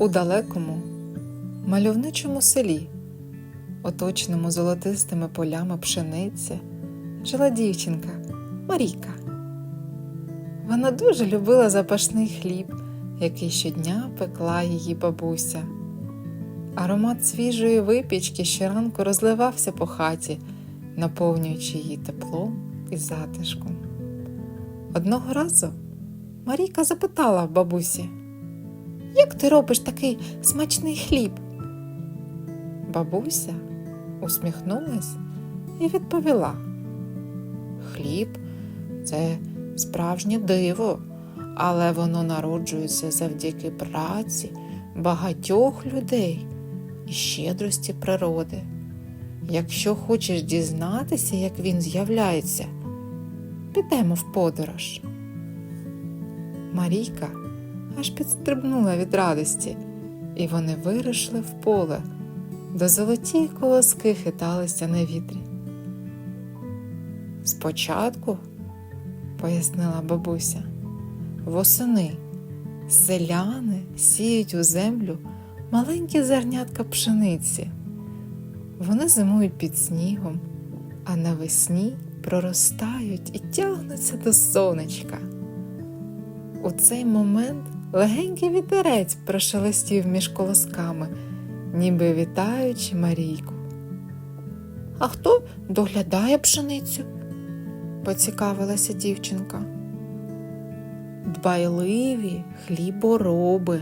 У далекому, мальовничому селі, оточеному золотистими полями пшениці, жила дівчинка Марійка. Вона дуже любила запашний хліб, який щодня пекла її бабуся. Аромат свіжої випічки щоранку розливався по хаті, наповнюючи її теплом і затишком. Одного разу Марійка запитала бабусі, як ти робиш такий смачний хліб? Бабуся усміхнулась і відповіла: Хліб це справжнє диво, але воно народжується завдяки праці багатьох людей і щедрості природи. Якщо хочеш дізнатися, як він з'являється, підемо в подорож. Марійка аж підстрибнула від радості, і вони вирушили в поле, де золоті колоски хиталися на вітрі. Спочатку, пояснила бабуся, восени селяни сіють у землю маленькі зернятка пшениці. Вони зимують під снігом, а навесні проростають і тягнуться до сонечка. У цей момент легенький вітерець прошелестів між колосками, ніби вітаючи Марійку. А хто доглядає пшеницю? поцікавилася дівчинка. Дбайливі хлібороби,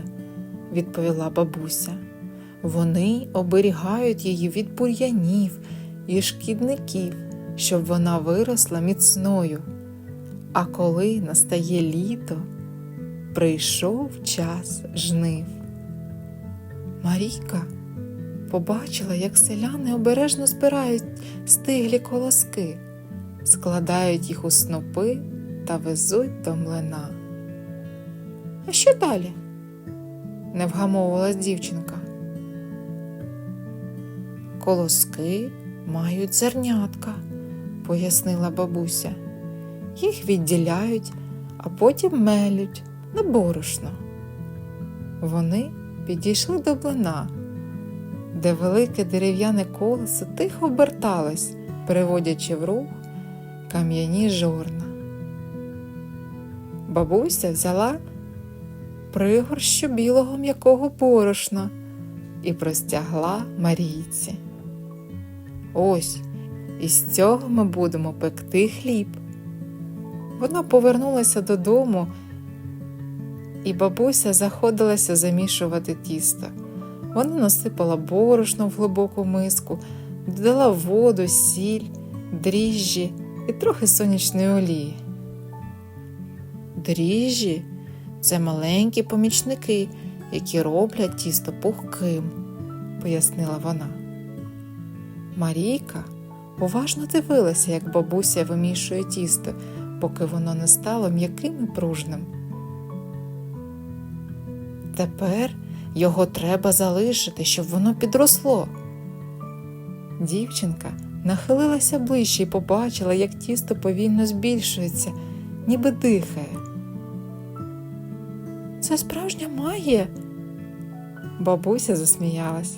відповіла бабуся. Вони оберігають її від бур'янів і шкідників, щоб вона виросла міцною. А коли настає літо, прийшов час жнив. Марійка побачила, як селяни обережно збирають стиглі колоски, складають їх у снопи та везуть до млина. А що далі? не вгамовувалась дівчинка. Колоски мають зернятка, пояснила бабуся. Їх відділяють, а потім мелють на борошно. Вони підійшли до блина, де велике дерев'яне колесо тихо оберталось, переводячи в рух кам'яні жорна. Бабуся взяла пригорщу білого м'якого борошна і простягла Марійці. Ось із цього ми будемо пекти хліб. Вона повернулася додому, і бабуся заходилася замішувати тісто. Вона насипала борошно в глибоку миску, додала воду, сіль, дріжджі і трохи сонячної олії. Дріжджі це маленькі помічники, які роблять тісто пухким, пояснила вона. Марійка уважно дивилася, як бабуся вимішує тісто, поки воно не стало м'яким і пружним. Тепер його треба залишити, щоб воно підросло. Дівчинка нахилилася ближче і побачила, як тісто повільно збільшується, ніби дихає. Це справжня магія. Бабуся засміялась.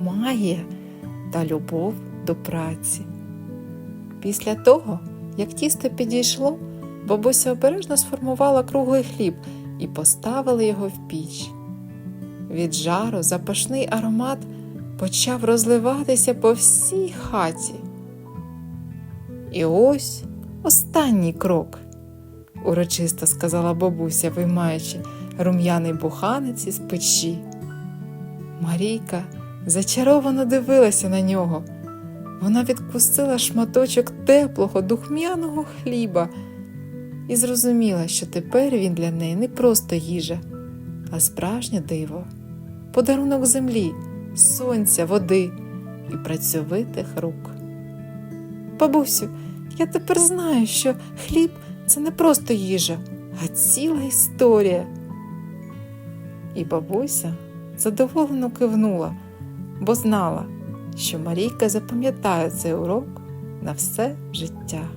Магія та любов до праці. Після того, як тісто підійшло, бабуся обережно сформувала круглий хліб і поставила його в піч. Від жару запашний аромат почав розливатися по всій хаті. І ось останній крок, урочисто сказала бабуся, виймаючи рум'яний буханець із печі. Марійка зачаровано дивилася на нього. Вона відкусила шматочок теплого, духмяного хліба і зрозуміла, що тепер він для неї не просто їжа, а справжнє диво, подарунок землі, сонця, води і працьовитих рук. Бабусю, я тепер знаю, що хліб це не просто їжа, а ціла історія. І бабуся задоволено кивнула, бо знала, що Марійка запам'ятає цей урок на все життя.